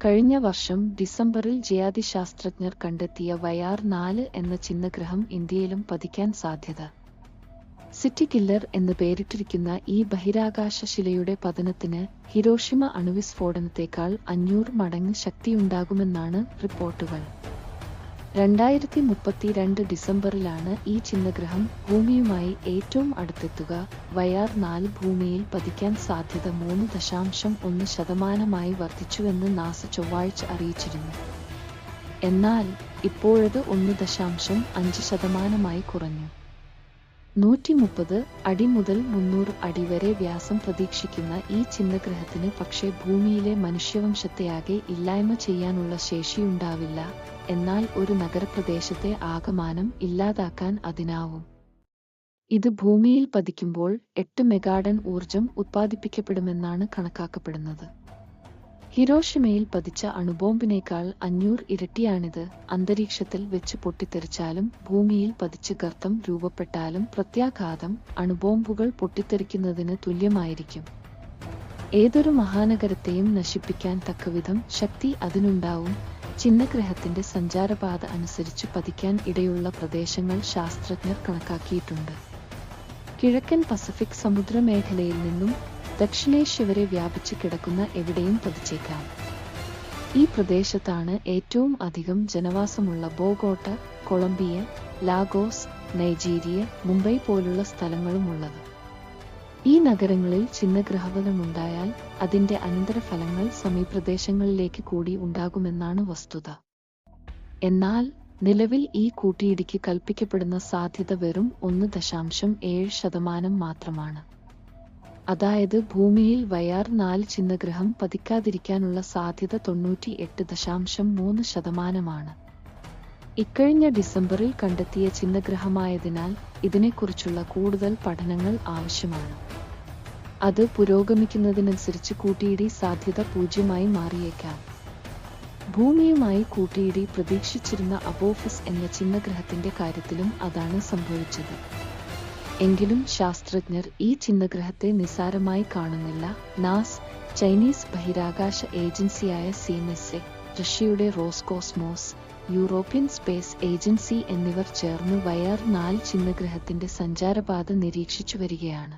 കഴിഞ്ഞ വർഷം ഡിസംബറിൽ ജ്യാതിശാസ്ത്രജ്ഞർ കണ്ടെത്തിയ വയാർ നാല് എന്ന ചിഹ്നഗ്രഹം ഇന്ത്യയിലും പതിക്കാൻ സാധ്യത. സിറ്റി കില്ലർ എന്ന് പേരിട്ടിരിക്കുന്ന ഈ ബഹിരാകാശ ശിലയുടെ പതനത്തിന് ഹിരോഷിമ അണുവിസ്ഫോടനത്തേക്കാൾ അഞ്ഞൂറ് മടങ്ങ് ശക്തിയുണ്ടാകുമെന്നാണ് റിപ്പോർട്ടുകൾ. രണ്ടായിരത്തി മുപ്പത്തിരണ്ട് ഡിസംബറിലാണ് ഈ ചിഹ്നഗ്രഹം ഭൂമിയുമായി ഏറ്റവും അടുത്തെത്തുക. വയാർ നാല് ഭൂമിയിൽ പതിക്കാൻ സാധ്യത മൂന്ന് ദശാംശം ഒന്ന് ശതമാനമായി വർദ്ധിച്ചുവെന്ന് നാസ ചൊവ്വാഴ്ച അറിയിച്ചിരുന്നു. എന്നാൽ ഇപ്പോഴത് ഒന്ന് ദശാംശം അഞ്ച് ശതമാനമായി കുറഞ്ഞു. നൂറ്റി മുപ്പത് അടി മുതൽ മുന്നൂറ് അടി വരെ വ്യാസം പ്രതീക്ഷിക്കുന്ന ഈ ചിഹ്നഗ്രഹത്തിന് പക്ഷേ ഭൂമിയിലെ മനുഷ്യവംശത്തെയാകെ ഇല്ലായ്മ ചെയ്യാനുള്ള ശേഷിയുണ്ടാവില്ല. എന്നാൽ ഒരു നഗരപ്രദേശത്തെ ആകമാനം ഇല്ലാതാക്കാൻ അതിനാവും. ഇത് ഭൂമിയിൽ പതിക്കുമ്പോൾ എട്ട് മെഗാഡൻ ഊർജം ഉത്പാദിപ്പിക്കപ്പെടുമെന്നാണ് കണക്കാക്കപ്പെടുന്നത്. ഹിരോഷിമയിൽ പതിച്ച അണുബോംബിനേക്കാൾ അഞ്ഞൂറ് ഇരട്ടിയാണിത്. അന്തരീക്ഷത്തിൽ വെച്ച് പൊട്ടിത്തെറിച്ചാലും ഭൂമിയിൽ പതിച്ച് ഗർത്തം രൂപപ്പെട്ടാലും പ്രത്യാഘാതം അണുബോംബുകൾ പൊട്ടിത്തെറിക്കുന്നതിന് തുല്യമായിരിക്കും. ഏതൊരു മഹാനഗരത്തെയും നശിപ്പിക്കാൻ തക്കവിധം ശക്തി അതിനുണ്ടാവും. ചിഹ്നഗ്രഹത്തിന്റെ സഞ്ചാരപാത അനുസരിച്ച് പതിക്കാൻ ഇടയുള്ള പ്രദേശങ്ങൾ ശാസ്ത്രജ്ഞർ കണക്കാക്കിയിട്ടുണ്ട്. കിഴക്കൻ പസഫിക് സമുദ്രമേഖലയിൽ നിന്നും ദക്ഷിണേഷ്യ വരെ വ്യാപിച്ചു കിടക്കുന്ന എവിടെയും പതിച്ചേക്കാം. ഈ പ്രദേശത്താണ് ഏറ്റവും അധികം ജനവാസമുള്ള Bogota Colombia Lagos Nigeria Mumbai പോലുള്ള സ്ഥലങ്ങളുമുള്ളത്. ഈ നഗരങ്ങളിൽ ചിഹ്നഗ്രഹവനമുണ്ടായാൽ അതിന്റെ അനന്തരഫലങ്ങൾ സമീപ്രദേശങ്ങളിലേക്ക് കൂടി ഉണ്ടാകുമെന്നാണ് വസ്തുത. എന്നാൽ നിലവിൽ ഈ കൂട്ടിയിടിക്ക് കൽപ്പിക്കപ്പെടുന്ന സാധ്യത വെറും ഒന്ന് ദശാംശം ഏഴ് ശതമാനം മാത്രമാണ്. അതായത് ഭൂമിയിൽ വയാർ നാല് ചിഹ്നഗ്രഹം പതിക്കാതിരിക്കാനുള്ള സാധ്യത തൊണ്ണൂറ്റി എട്ട് ദശാംശം മൂന്ന് ശതമാനമാണ്. ഇക്കഴിഞ്ഞ ഡിസംബറിൽ കണ്ടെത്തിയ ചിഹ്നഗ്രഹമായതിനാൽ ഇതിനെക്കുറിച്ചുള്ള കൂടുതൽ പഠനങ്ങൾ ആവശ്യമാണ്. അത് പുരോഗമിക്കുന്നതിനനുസരിച്ച് കൂട്ടിയിടി സാധ്യത പൂജ്യമായി മാറിയേക്കാം. ഭൂമിയുമായി കൂട്ടിയിടി പ്രതീക്ഷിച്ചിരുന്ന അബോഫിസ് എന്ന ചിഹ്നഗ്രഹത്തിന്റെ കാര്യത്തിലും അതാണ് സംഭവിച്ചത്. എങ്കിലും ശാസ്ത്രജ്ഞർ ഈ ചിഹ്നഗ്രഹത്തെ നിസാരമായി കാണുന്നില്ല. നാസ് ചൈനീസ് ബഹിരാകാശ ഏജൻസിയായ സിഎൻഎസ്എ റഷ്യയുടെ റോസ്കോസ്മോസ് യൂറോപ്യൻ സ്പേസ് ഏജൻസി എന്നിവർ ചേർന്ന് വയർ നാല് ചിഹ്നഗ്രഹത്തിന്റെ സഞ്ചാരപാത നിരീക്ഷിച്ചു വരികയാണ്.